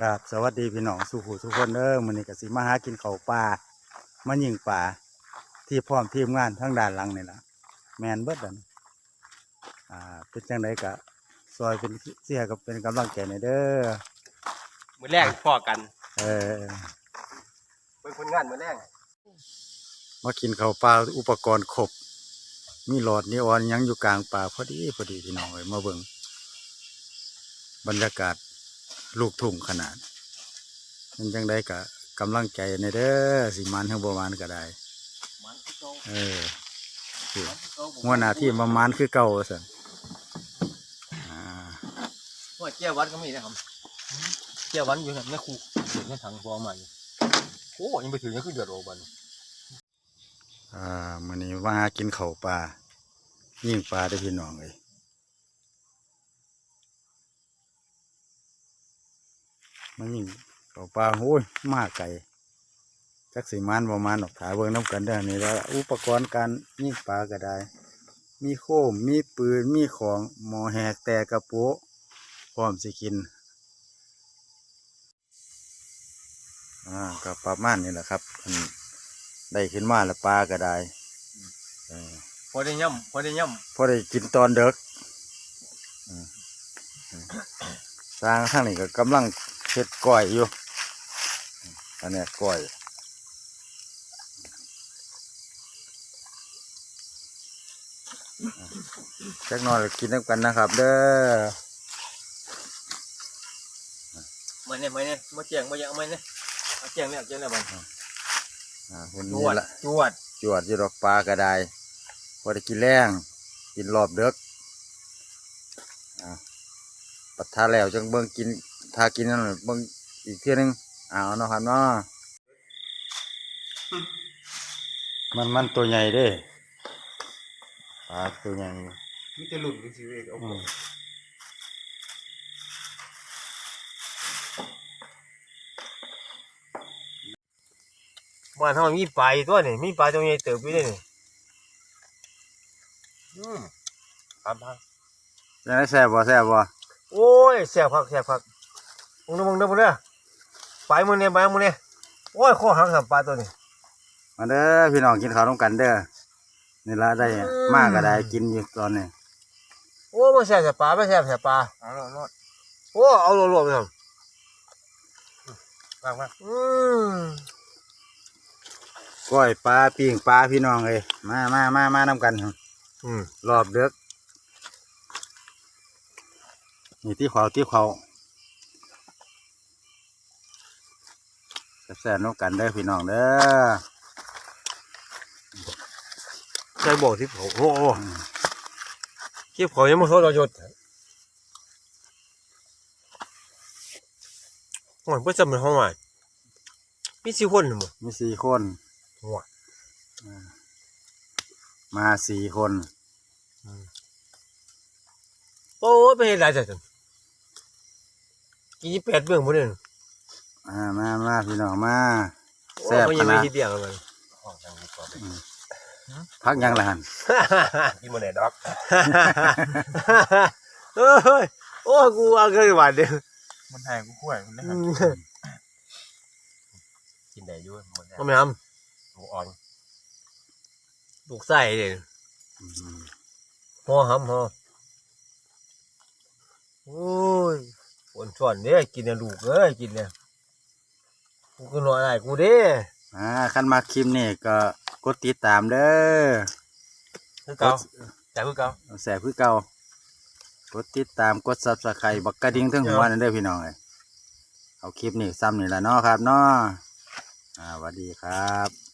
กับสวัสดีพี่น้องสุขุทุกคนเด้อมื้อนี้ก็สิมาหากินข้าวปลามายิงปลาที่พร้อมทีมงานทั้งด้านหลังนี่ล่ะแมนเบิดอันอ่าเป็นจังไดก็ซอยเป็นเสียกับเป็นกำลังใจในอยเด้อมือแรกพอกันเออเป็นคนงานมือแรกมากินข้าวปลาอุปกรณ์ครบมีหลอดนีออนหยังอยู่กลางป่าพอดีพอดีพี่น้องเอ้ยมาเบิ่งบรรยากาศ ลูกทุ่งขนาดเป็นจังไดก็กำลังใจในอยเด้อสิมันถึงประมาณก็ได้มันโตเออสิหัวหน้าที่ประมาณคือเก่าสันอ่าหัวเจ้าวัดก็มีนะครับเจ้าวัดอยู่ครับในคูถึงในถังฟองมาอยู่โอ้ยังไปถึงยังคือเดือดโอบันอ่ามื้อนี้มาหากินข้าวปลายิงปลาได้อพี่น้องเลย มันยิงข้าวปลาโอ้ยมาไก่จักสิมานประมาณหรอกถาเบิ่งน้ำกันเด้อนี่แล้วอุปกรณ์การยิงปลาก็ได้ มีโคมมีปืนมีของหมอแหกแต่กระโปะพร้อมสิกินอ่าก็ประมาณนี้แหละครับอันได้ขึ้นมาแล้วปลาก็ได้เออพอได้ย่ำพอได้ย่พอได้กินตอนเด็กอืมอืมทางทางนี้ก็กำลัง เฮ็ดก้อยอยู่อืมอันเนี้ยก้อยอะจักหน่อยก็กินน้ำกันนะครับ เด้อำมันเนี่ยมันเนี่ยมาแจงมาอย่างมันเนี่ยมาแจงเนี่ยแจงเนี่ยมันอ่าคนจนี้วดละจวดจวดอยู่ดอกปลาก็ได้พอได้กินแรงกินรอบเด็กอ่า ปัดทาแล้วจังเบิ่งกินทากินนั่นน่ะเบิ่งอีกเที่ยหนึงเอาเนาะครับเนาะมันมันตัวใหญ่เด้ปลาตัวใหญ่มีแต่หลุดเป็นชีวิตเอาอืมบ้านเขามีปลาอีกตัวนี่มีปลาตัวใหญ่เติบไปเลยนี่อืมครับครับยังไงแซ่บบ่แซ่บบ่โอ้ ยแสบพักแสบพักมึงดูมึงดูมึงเด้อไปมึงเนี่ยไปมึงเนี่ยโอ้ยข้อหักสับปลาตัวนี้มาเด้อพี่น้องกินข้าวร่วมกันเด้อนี่ละได้อืมมากก็ได้กินอยู่ตอนนี้โอ้ไม่แสบแสบปลาไม่แสบแสบปลาเอาลอดโอ้เอาลวกๆไปทำมากมากอืมก้อยปลาปิ้งปลาพี่น้องเอ้ยมามามามานํกันครับอืมรอบเด็ก นี่ที่เขาที่เขาแซ่บๆนกกันเด้อพี่น้องเด้อใส่บอกที่เขาโอ้โหเก็บของยังไม่ทอดเราหยดโอ้ยเพื่อจะเป็นห้องใหม่มีสี่คนหรือมั้งมีสี่คนว้ามาสี่คน โอ้ยเป็นไรจัง กินยี่แปดเบื้องบนเนี่ยอ่ามามาพี่น้องมาโอ้แซ่ยบมันขยังไม่นาดคิดเดียวเลยพักยังละหันกินมันไหนดอกเอ้ยโอ้ยกูเอาเกินหวานเดียวมันแทงกูข่วยมันได้กินได้ด้วยมันก็ไม่ทำลูกอ่อนลูกไส้เด่นอืมหอหำหอโอ้ยฝน ส่วนเนี่ยกินเนี่ยลูกเอ้ยกินเนี่ยกูก็นอนได้กูเด้อ่าขั้นมาคลิปนี่ก็กดติดตามเด้อคือเก่าแต่คือเก่าแสบคือเก่ากดติดตามกดซับสไครต์บักกระดิ่งทั้งหัวนั่นเด้อพี่น้องเอ้ยเอาคลิปนี้ซ้ำนี่ละเนาะครับเนาะอ่าสวัสดีครับ